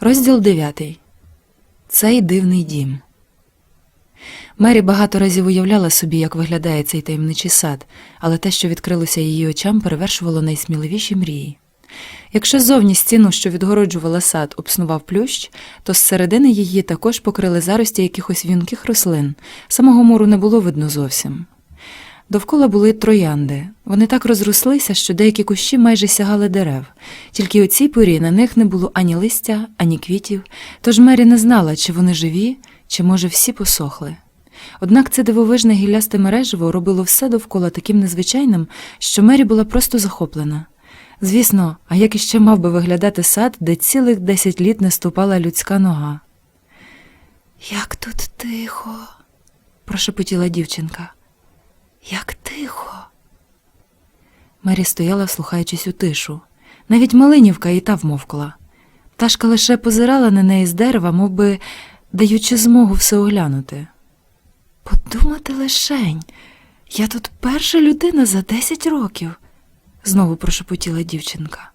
Розділ 9. Цей дивний дім. Мері багато разів уявляла собі, як виглядає цей таємничий сад, але те, що відкрилося її очам, перевершувало найсміливіші мрії. Якщо ззовні стіну, що відгороджувала сад, обснував плющ, то зсередини її також покрили зарості якихось вінких рослин. Самого мору не було видно зовсім. Довкола були троянди. Вони так розрослися, що деякі кущі майже сягали дерев. Тільки у цій порі на них не було ані листя, ані квітів, тож Мері не знала, чи вони живі, чи, може, всі посохли. Однак це дивовижне гіллясте мережево робило все довкола таким незвичайним, що Мері була просто захоплена. Звісно, а як іще мав би виглядати сад, де цілих десять літ не ступала людська нога. Як тут тихо, прошепотіла дівчинка. Як тихо. Мері стояла, слухаючись у тишу. Навіть Малинівка і та вмовкла. Пташка лише позирала на неї з дерева, мов би даючи змогу все оглянути. Подумати лишень, я тут перша людина за десять років, знову прошепотіла дівчинка.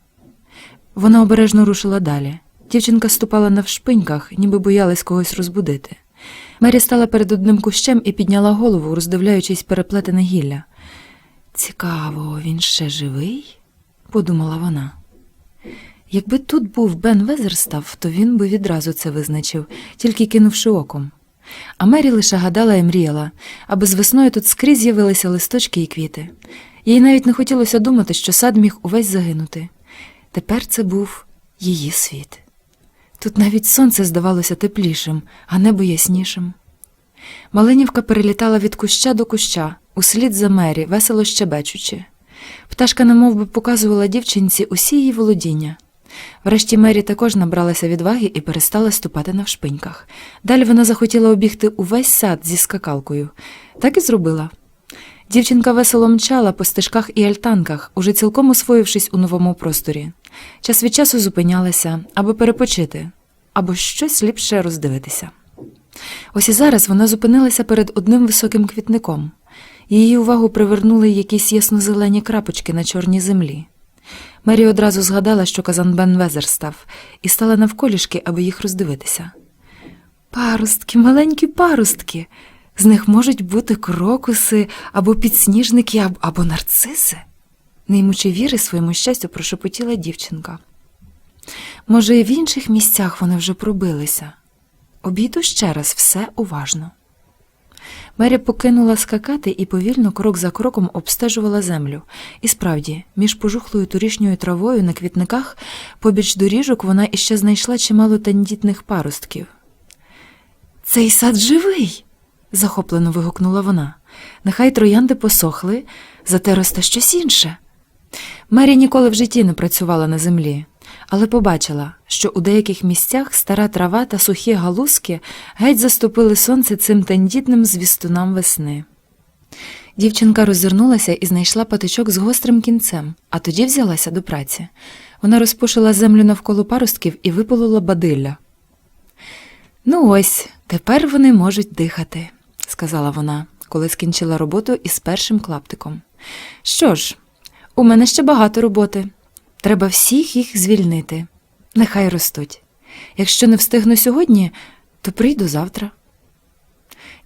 Вона обережно рушила далі. Дівчинка ступала навшпиньках, ніби боялась когось розбудити. Мері стала перед одним кущем і підняла голову, роздивляючись переплетене гілля. Цікаво, він ще живий? подумала вона. Якби тут був Бен Везерстав, то він би відразу це визначив, тільки кинувши оком. А Мері лише гадала і мріяла, аби з весною тут скрізь з'явилися листочки і квіти. Їй навіть не хотілося думати, що сад міг увесь загинути. Тепер це був її світ. Тут навіть сонце здавалося теплішим, а небо яснішим. Малинівка перелітала від куща до куща, услід за мері, весело щебечучи. Пташка немов би показувала дівчинці усі її володіння. Врешті Мері також набралася відваги і перестала ступати навшпиньках. Далі вона захотіла обігти увесь сад зі скакалкою. Так і зробила. Дівчинка весело мчала по стежках і альтанках, уже цілком освоївшись у новому просторі. Час від часу зупинялася, аби перепочити, або щось ліпше роздивитися. Ось і зараз вона зупинилася перед одним високим квітником. Її увагу привернули якісь ясно-зелені крапочки на чорній землі. Мері одразу згадала, що казан Бен Везер став, і стала навколішки, аби їх роздивитися. Паростки, маленькі паростки. З них можуть бути крокуси або підсніжники, або нарциси. Не ймучи віри своєму щастю, прошепотіла дівчинка. Може, і в інших місцях вони вже пробилися. Обійду ще раз все уважно. Мері покинула скакати і повільно крок за кроком обстежувала землю. І справді, між пожухлою торішньою травою на квітниках, побіч доріжок вона іще знайшла чимало тендітних паростків. Цей сад живий. захоплено вигукнула вона. Нехай троянди посохли, зате росте щось інше. Мері ніколи в житті не працювала на землі, але побачила, що у деяких місцях стара трава та сухі галузки геть заступили сонце цим тендітним звістунам весни. Дівчинка роззирнулася і знайшла патичок з гострим кінцем, а тоді взялася до праці. Вона розпушила землю навколо паростків і виполола бадилля. Ну ось, тепер вони можуть дихати, сказала вона, коли скінчила роботу із першим клаптиком. Що ж, у мене ще багато роботи. Треба всіх їх звільнити. Нехай ростуть. Якщо не встигну сьогодні, то прийду завтра.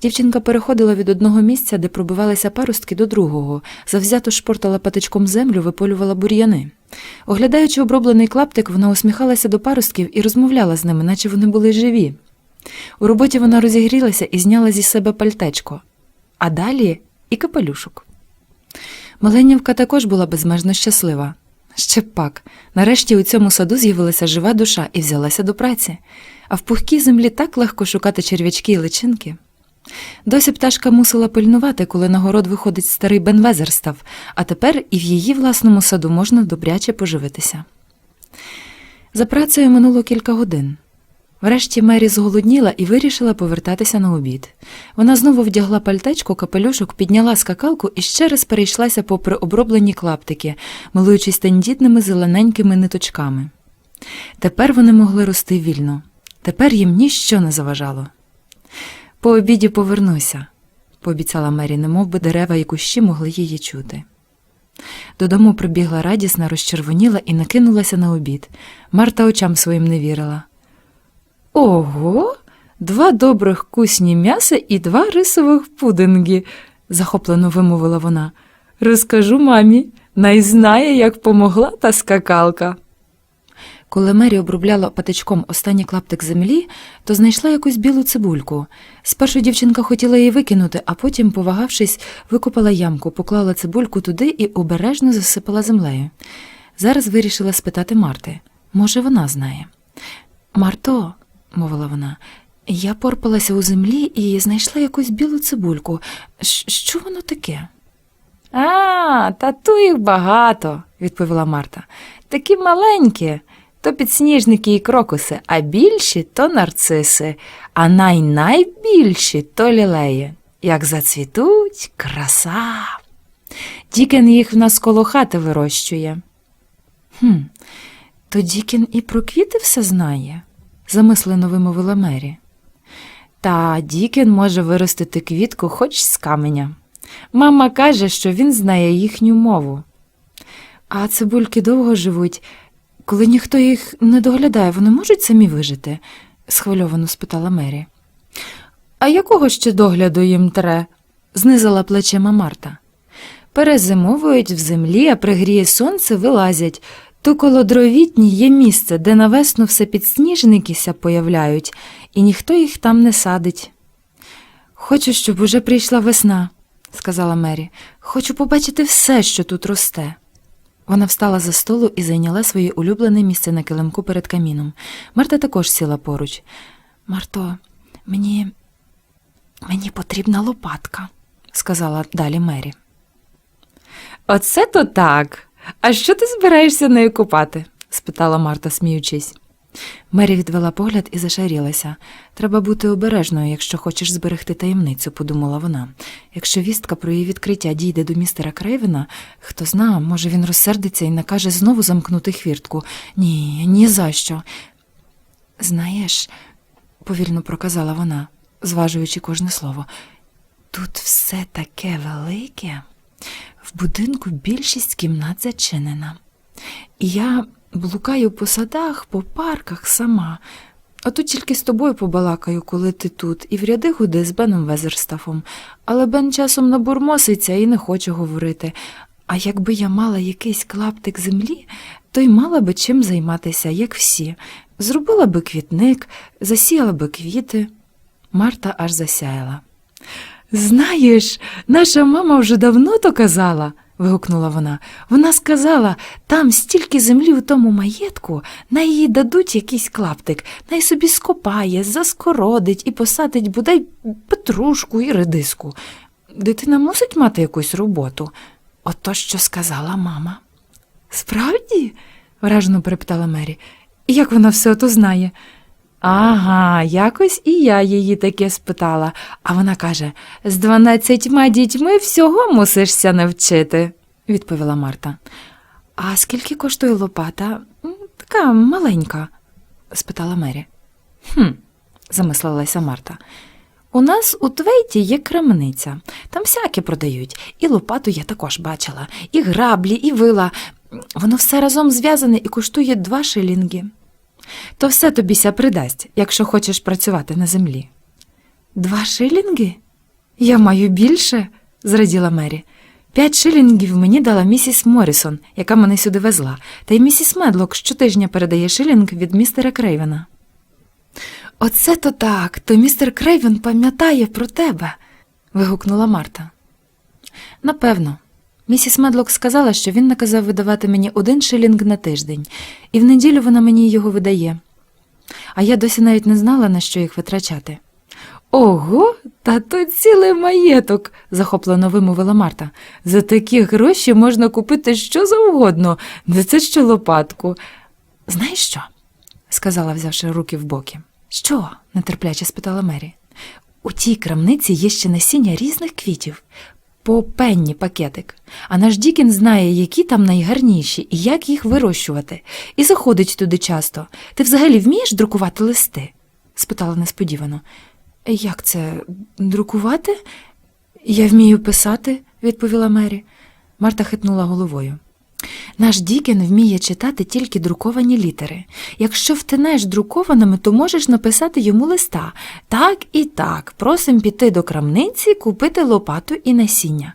Дівчинка переходила від одного місця, де пробивалися паростки, до другого, завзято шпортала патичком землю, виполювала бур'яни. Оглядаючи оброблений клаптик, вона усміхалася до паростків і розмовляла з ними, наче вони були живі. У роботі вона розігрілася і зняла зі себе пальтечко, а далі і капелюшок. Маленівка також була безмежно щаслива. Ще пак, нарешті у цьому саду з'явилася жива душа і взялася до праці, а в пухкій землі так легко шукати черв'ячки і личинки. Досі пташка мусила пильнувати, коли на город виходить старий Бенвезерстав, а тепер і в її власному саду можна добряче поживитися. За працею минуло кілька годин. Врешті Мері зголодніла і вирішила повертатися на обід. Вона знову вдягла пальтечко, капелюшок, підняла скакалку і ще раз перейшлася попри оброблені клаптики, милуючись тендітними зелененькими ниточками. Тепер вони могли рости вільно. Тепер їм ніщо не заважало. По обіді повернуся, пообіцяла Мері, немов би дерева і кущі могли її чути. Додому прибігла радісна, розчервоніла і накинулася на обід. Марта очам своїм не вірила. Ого, два добрих кусні м'яса і два рисових пудинги, захоплено вимовила вона. Розкажу мамі, най знає, як помогла та скакалка. Коли Мері обробляла патичком останній клаптик землі, то знайшла якусь білу цибульку. Спершу дівчинка хотіла її викинути, а потім, повагавшись, викопала ямку, поклала цибульку туди і обережно засипала землею. Зараз вирішила спитати Марти. Може, вона знає. Марто, мовила вона, я порпалася у землі і знайшла якусь білу цибульку. Що воно таке? А, та ту їх багато, відповіла Марта. Такі маленькі, то підсніжники і крокуси, а більші то нарциси, а най-найбільші то лілеї. Як зацвітуть, краса. Дікен їх в нас коло хати вирощує. Хм, то Дікін і про квіти все знає, замислено вимовила Мері. Та Дікін може виростити квітку хоч з каменя. Мама каже, що він знає їхню мову. А цибульки довго живуть. Коли ніхто їх не доглядає, вони можуть самі вижити? схвильовано спитала Мері. А якого ще догляду їм тре? знизила плечима Марта. Перезимовують в землі, а пригріє сонце вилазять. То коло дровітні є місце, де на весну все підсніжникися появляють, і ніхто їх там не садить. Хочу, щоб уже прийшла весна, сказала Мері. Хочу побачити все, що тут росте. Вона встала за столу і зайняла своє улюблене місце на килимку перед каміном. Марта також сіла поруч. Марто, мені. мені потрібна лопатка, сказала далі Мері. Оце то так. А що ти збираєшся нею купати? спитала Марта, сміючись. Мері відвела погляд і зашарілася. Треба бути обережною, якщо хочеш зберегти таємницю, подумала вона. Якщо вістка про її відкриття дійде до містера Крейвена, хто зна, може він розсердиться і накаже знову замкнути хвіртку. Ні, ні за що. Знаєш, повільно проказала вона, зважуючи кожне слово, тут все таке велике. В будинку більшість кімнат зачинена. І я блукаю по садах, по парках сама. А тут тільки з тобою побалакаю, коли ти тут, і в ряди гуди з Беном Везерстафом. Але Бен часом набурмоситься і не хоче говорити. А якби я мала якийсь клаптик землі, то й мала би чим займатися, як всі. Зробила би квітник, засіяла би квіти. Марта аж засяяла. Знаєш, наша мама вже давно то казала, вигукнула вона. Вона сказала, там стільки землі у тому маєтку, най їй дадуть якийсь клаптик, най собі скопає, заскородить і посадить бодай петрушку і редиску. Дитина мусить мати якусь роботу. Ото що сказала мама. Справді? вражено перепитала Мері. Як вона все ото знає? Ага, якось і я її таке спитала, а вона каже з дванадцятьма дітьми всього мусишся навчити, відповіла Марта. А скільки коштує лопата? Така маленька, спитала Мері. Хм, замислилася Марта. У нас у Твейті є крамниця. Там всяке продають. І лопату я також бачила, і граблі, і вила. Воно все разом зв'язане і коштує два шилінги. То все тобіся придасть, якщо хочеш працювати на землі. Два шилінги? Я маю більше, зраділа Мері. П'ять шилінгів мені дала місіс Морісон, яка мене сюди везла, та й місіс Медлок щотижня передає шилінг від містера Крейвена. Оце то так, то містер Крейвен пам'ятає про тебе. вигукнула Марта. Напевно. Місіс Медлок сказала, що він наказав видавати мені один шилінг на тиждень, і в неділю вона мені його видає. А я досі навіть не знала, на що їх витрачати. Ого, та то цілий маєток, захоплено вимовила Марта. За такі гроші можна купити що завгодно, не це що лопатку. Знаєш що? сказала, взявши руки в боки. Що? нетерпляче спитала Мері. У тій крамниці є ще насіння різних квітів. По пенні пакетик. А наш Дікін знає, які там найгарніші і як їх вирощувати, і заходить туди часто. Ти взагалі вмієш друкувати листи? спитала несподівано. Як це друкувати? Я вмію писати, відповіла Мері. Марта хитнула головою. Наш Дікен вміє читати тільки друковані літери. Якщо втинеш друкованими, то можеш написати йому листа. Так і так, просим піти до крамниці, купити лопату і насіння.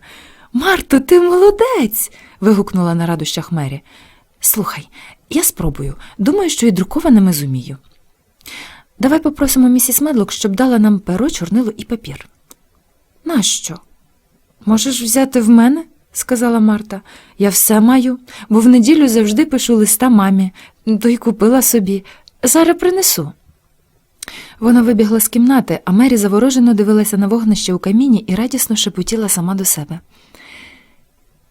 Марто, ти молодець. вигукнула на радощах Мері. Слухай, я спробую. Думаю, що і друкованими зумію. Давай попросимо місіс Медлок, щоб дала нам перо, чорнило і папір. Нащо? Можеш взяти в мене? Сказала Марта. Я все маю, бо в неділю завжди пишу листа мамі, то й купила собі. Зараз принесу. Вона вибігла з кімнати, а Мері заворожено дивилася на вогнище у каміні і радісно шепотіла сама до себе.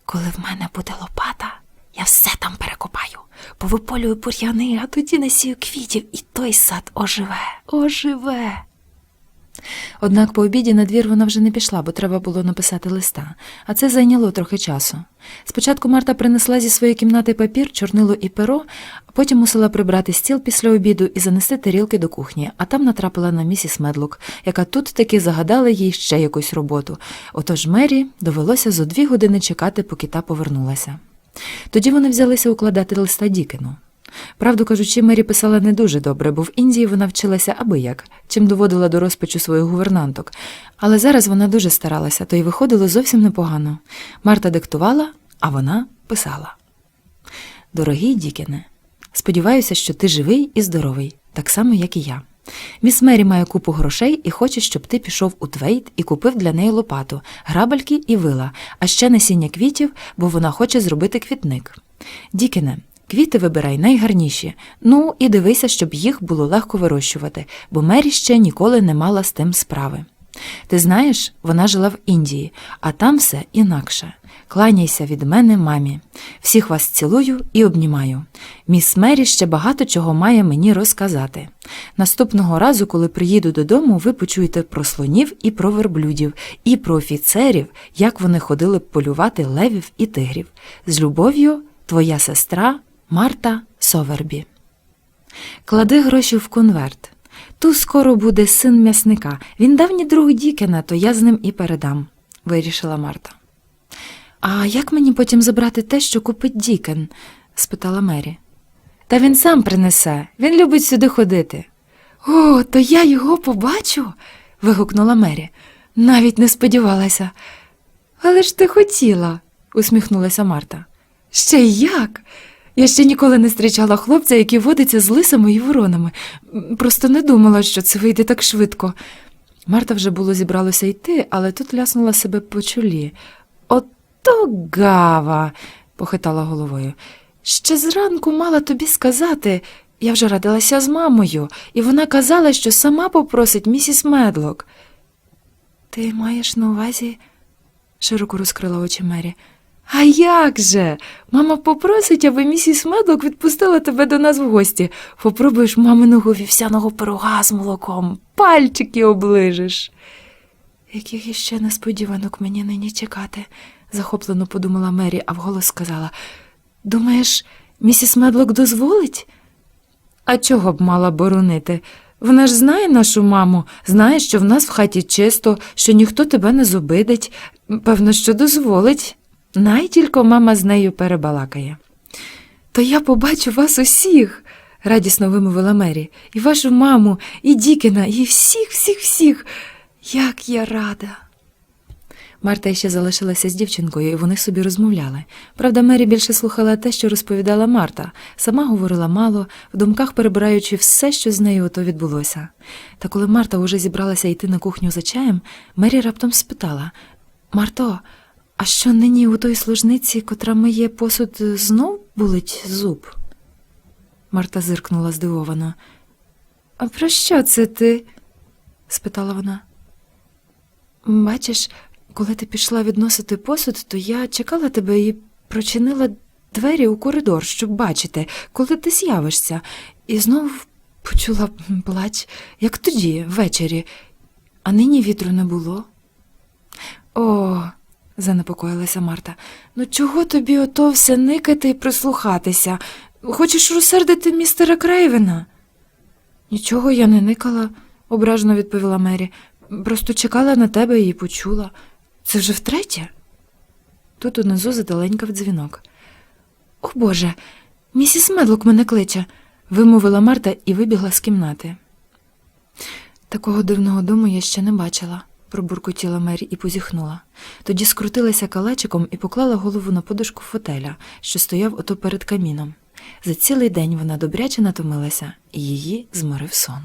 Коли в мене буде лопата, я все там перекопаю, повиполюю бур'яни, а тоді насію квітів, і той сад оживе, оживе. Однак по обіді на двір вона вже не пішла, бо треба було написати листа, а це зайняло трохи часу. Спочатку Марта принесла зі своєї кімнати папір, чорнило і перо, а потім мусила прибрати стіл після обіду і занести тарілки до кухні, а там натрапила на місіс Медлок, яка тут таки загадала їй ще якусь роботу. Отож Мері довелося зо дві години чекати, поки та повернулася. Тоді вони взялися укладати листа Дікену. Правду кажучи, Мері писала не дуже добре, бо в Індії вона вчилася аби як, чим доводила до розпачу своїх гувернанток. Але зараз вона дуже старалася, то й виходило зовсім непогано. Марта диктувала, а вона писала. Дорогий Дікене, сподіваюся, що ти живий і здоровий, так само, як і я. Міс Мері має купу грошей і хоче, щоб ти пішов у Твейт і купив для неї лопату, грабельки і вила, а ще насіння квітів, бо вона хоче зробити квітник. Дікене, квіти вибирай найгарніші. Ну і дивися, щоб їх було легко вирощувати, бо Мері ще ніколи не мала з тим справи. Ти знаєш, вона жила в Індії, а там все інакше. Кланяйся від мене, мамі. Всіх вас цілую і обнімаю. Міс Мері ще багато чого має мені розказати. Наступного разу, коли приїду додому, ви почуєте про слонів і про верблюдів, і про офіцерів, як вони ходили полювати левів і тигрів. З любов'ю, твоя сестра Марта Совербі. Клади гроші в конверт. Ту скоро буде син м'ясника. Він давній друг Дікена, то я з ним і передам, вирішила Марта. А як мені потім забрати те, що купить Дікен? спитала Мері. Та він сам принесе, він любить сюди ходити. О, то я його побачу. вигукнула Мері. Навіть не сподівалася. Але ж ти хотіла, усміхнулася Марта. Ще як? Я ще ніколи не зустрічала хлопця, який водиться з лисами і воронами. Просто не думала, що це вийде так швидко. Марта вже було зібралося йти, але тут ляснула себе по чолі. Ото гава, похитала головою. Ще зранку мала тобі сказати. Я вже радилася з мамою, і вона казала, що сама попросить місіс Медлок. Ти маєш на увазі? широко розкрила очі Мері. А як же? Мама попросить, аби місіс Медлок відпустила тебе до нас в гості. Попробуєш маминого вівсяного пирога з молоком, пальчики оближеш. Яких іще несподіванок мені нині чекати, захоплено подумала Мері, а вголос сказала. Думаєш, місіс Медлок дозволить? А чого б мала боронити? Вона ж знає нашу маму, знає, що в нас в хаті чисто, що ніхто тебе не зобидить. Певно, що дозволить. Най тільки мама з нею перебалакає. То я побачу вас усіх, радісно вимовила Мері, і вашу маму, і Дікена, і всіх, всіх, всіх. Як я рада. Марта ще залишилася з дівчинкою, і вони собі розмовляли. Правда, Мері більше слухала те, що розповідала Марта, сама говорила мало, в думках перебираючи все, що з нею ото відбулося. Та коли Марта уже зібралася йти на кухню за чаєм, Мері раптом спитала Марто, а що нині у той служниці, котра миє посуд, знов болить зуб? Марта зиркнула здивовано. А про що це ти? спитала вона. Бачиш, коли ти пішла відносити посуд, то я чекала тебе і прочинила двері у коридор, щоб бачити, коли ти з'явишся, і знов почула плач, як тоді, ввечері, а нині вітру не було. О, занепокоїлася Марта. Ну чого тобі ото все никати і прислухатися? Хочеш розсердити містера Крейвена? Нічого я не никала, ображено відповіла Мері. Просто чекала на тебе і почула. Це вже втретє? Тут унизу задаленькав дзвінок. О Боже, місіс Медлок мене кличе, вимовила Марта і вибігла з кімнати. Такого дивного дому я ще не бачила, пробуркотіла Мері і позіхнула. Тоді скрутилася калачиком і поклала голову на подушку фотеля, що стояв ото перед каміном. За цілий день вона добряче натомилася, і її зморив сон.